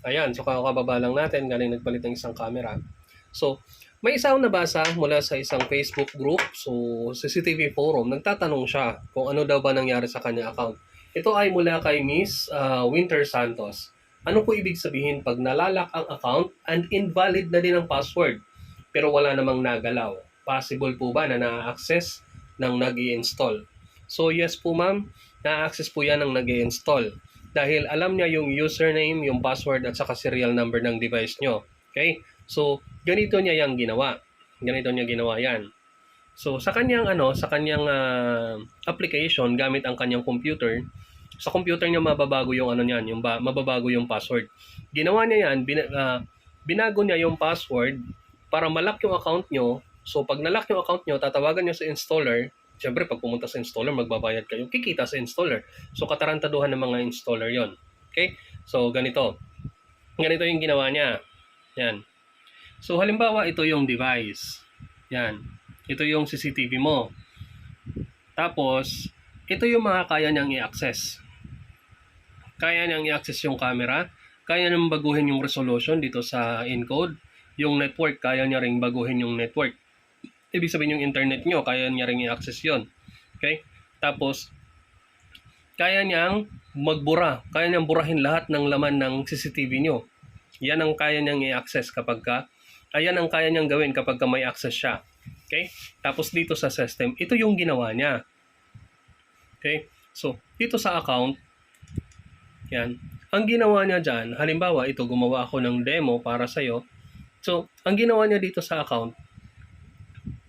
Ayan, so kakababa lang natin, galing nagpalit ng isang camera. So, may isa akong nabasa mula sa isang Facebook group, so CCTV forum, nagtatanong siya kung ano daw ba nangyari sa kanya account. Ito ay mula kay Miss ah, Winter Santos. Ano po ibig sabihin pag nalalak ang account and invalid na din ang password, pero wala namang nagalaw? Possible po ba na na-access ng nag install So yes po ma'am, na-access po yan ng nag install dahil alam niya yung username, yung password at saka serial number ng device nyo. Okay? So, ganito niya yung ginawa. Ganito niya ginawa yan. So, sa kanyang ano, sa kanyang ah, application gamit ang kanyang computer, sa computer niya mababago yung ano niyan, yung ba, mababago yung password. Ginawa niya yan, bin, ah, binago niya yung password para malak yung account nyo. So, pag nalock yung account nyo, tatawagan nyo sa installer. Siyempre, pag pumunta sa installer, magbabayad kayo. Kikita sa installer. So, katarantaduhan ng mga installer yon Okay? So, ganito. Ganito yung ginawa niya. Yan. So, halimbawa, ito yung device. Yan. Ito yung CCTV mo. Tapos, ito yung mga kaya niyang i-access. Kaya niyang i-access yung camera. Kaya niyang baguhin yung resolution dito sa encode. Yung network, kaya niya ring baguhin yung network. Ibig sabihin yung internet nyo, kaya niya ring i-access yon Okay? Tapos, kaya niyang magbura. Kaya niyang burahin lahat ng laman ng CCTV nyo. Yan ang kaya niyang i-access kapag ka, ayan ang kaya niyang gawin kapag ka may access siya. Okay? Tapos dito sa system, ito yung ginawa niya. Okay? So, dito sa account, yan. Ang ginawa niya dyan, halimbawa, ito, gumawa ako ng demo para sa'yo. So, ang ginawa niya dito sa account,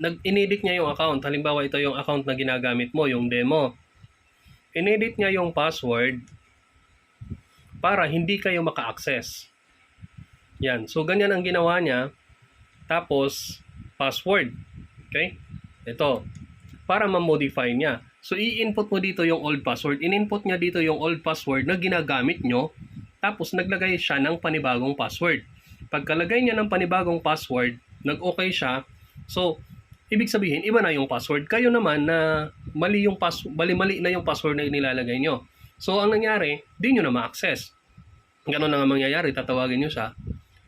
nag-inedit niya yung account. Halimbawa, ito yung account na ginagamit mo, yung demo. Inedit niya yung password para hindi kayo maka-access. Yan. So, ganyan ang ginawa niya. Tapos, password. Okay? Ito. Para ma-modify niya. So, i-input mo dito yung old password. In-input niya dito yung old password na ginagamit nyo. Tapos, naglagay siya ng panibagong password. Pagkalagay niya ng panibagong password, nag-okay siya. So, ibig sabihin, iba na yung password. Kayo naman na mali yung pass mali-mali na yung password na inilalagay nyo. So, ang nangyari, di nyo na ma-access. Ganon na nga mangyayari, tatawagin nyo siya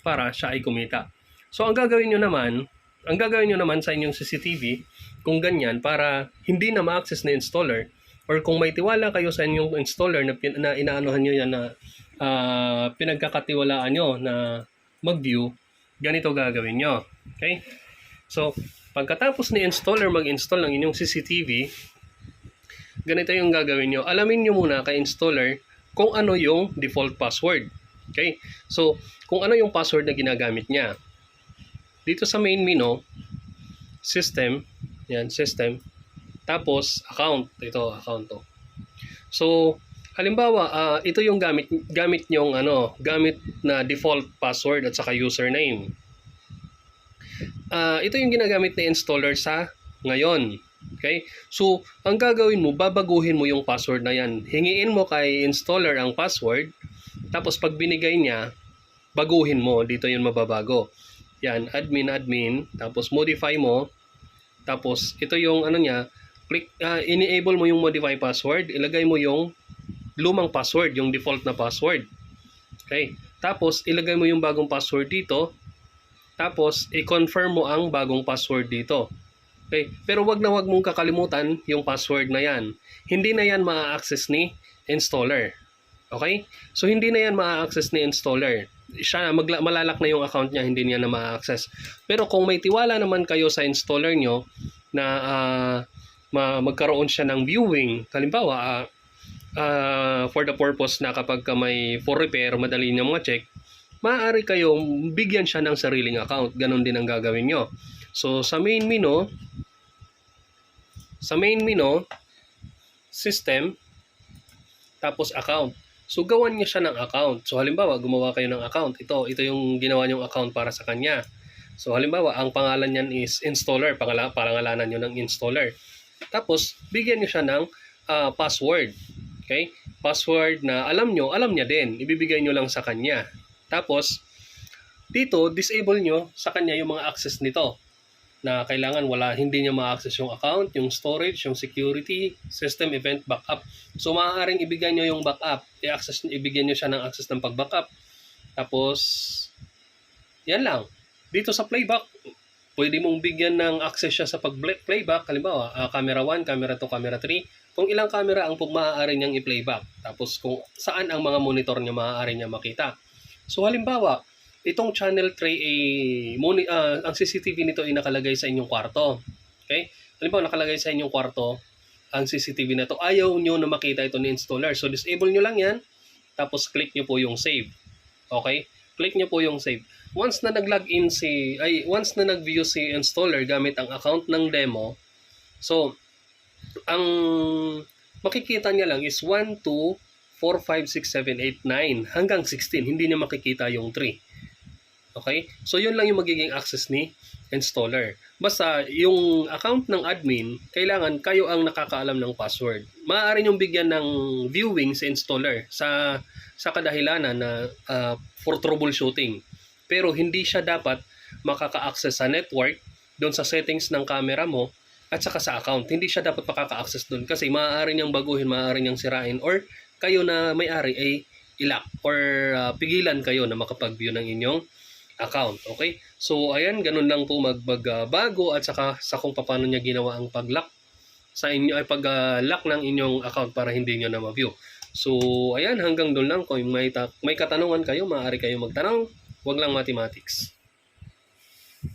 para siya ay kumita. So, ang gagawin nyo naman, ang gagawin nyo naman sa inyong CCTV, kung ganyan, para hindi na ma-access na installer, or kung may tiwala kayo sa inyong installer na, pin, na inaanohan nyo yan na ah, pinagkakatiwalaan nyo na mag-view, ganito gagawin nyo. Okay? So, pagkatapos ni installer mag-install ng inyong CCTV, ganito yung gagawin nyo. Alamin nyo muna kay installer kung ano yung default password. Okay? So, kung ano yung password na ginagamit niya. Dito sa main menu, system, yan, system, tapos account, ito, account to. So, halimbawa, ah, ito yung gamit gamit yung ano, gamit na default password at saka username. Ah, ito yung ginagamit na installer sa ngayon. Okay? So, ang gagawin mo, babaguhin mo yung password na yan. Hingiin mo kay installer ang password, tapos pag binigay niya, baguhin mo. Dito yun mababago. Yan, admin, admin, tapos modify mo, tapos ito yung ano niya, click, ah, ini-enable mo yung modify password, ilagay mo yung lumang password, yung default na password. Okay? Tapos, ilagay mo yung bagong password dito, tapos, i-confirm mo ang bagong password dito. Okay? Pero wag na wag mong kakalimutan yung password na yan. Hindi na yan ma-access ni installer. Okay? So, hindi na yan ma-access ni installer. Siya, magla- malalak na yung account niya, hindi niya na ma-access. Pero kung may tiwala naman kayo sa installer nyo na ah, ma- magkaroon siya ng viewing, halimbawa, ah, ah, for the purpose na kapag ka may for repair, madali niya ma-check, maaari kayong bigyan siya ng sariling account. Ganon din ang gagawin nyo. So, sa main menu, sa main menu, system, tapos account. So, gawan niyo siya ng account. So, halimbawa, gumawa kayo ng account. Ito, ito yung ginawa niyong account para sa kanya. So, halimbawa, ang pangalan niyan is installer. Pangala, pangalanan niyo ng installer. Tapos, bigyan niyo siya ng ah, password. Okay? Password na alam nyo, alam niya din. Ibibigay nyo lang sa kanya. Tapos, dito, disable nyo sa kanya yung mga access nito na kailangan wala hindi niya ma-access yung account, yung storage, yung security, system event backup. So maaaring ibigay niyo yung backup, i-access ibigyan niyo siya ng access ng pag-backup. Tapos, yan lang. Dito sa playback, pwede mong bigyan ng access siya sa pag-playback. Halimbawa, ah, camera 1, camera 2, camera 3. Kung ilang camera ang maaari niyang i-playback. Tapos kung saan ang mga monitor niya maaari niya makita. So halimbawa, itong channel tray ay moni, ah, ang CCTV nito ay nakalagay sa inyong kwarto. Okay? Halimbawa, nakalagay sa inyong kwarto ang CCTV na to. Ayaw nyo na makita ito ni installer. So disable nyo lang yan. Tapos click nyo po yung save. Okay? Click nyo po yung save. Once na nag-login si, ay, once na nag-view si installer gamit ang account ng demo, so, ang makikita niya lang is 1, 2, 4, 5, 6, 7, 8, 9, hanggang 16. Hindi niya makikita yung 3. Okay? So, yun lang yung magiging access ni installer. Basta, yung account ng admin, kailangan kayo ang nakakaalam ng password. Maaari niyong bigyan ng viewing sa installer sa sa kadahilanan na ah, for troubleshooting. Pero hindi siya dapat makaka-access sa network, doon sa settings ng camera mo, at saka sa account. Hindi siya dapat makaka-access doon kasi maaari niyang baguhin, maaari niyang sirain, or kayo na may-ari ay ilak or ah, pigilan kayo na makapag-view ng inyong account. Okay? So, ayan, ganun lang po magbago at saka sa kung paano niya ginawa ang pag-lock sa inyo ay pag-lock ng inyong account para hindi niyo na ma-view. So, ayan, hanggang doon lang. Kung may, may katanungan kayo, maaari kayo magtanong. Huwag lang mathematics.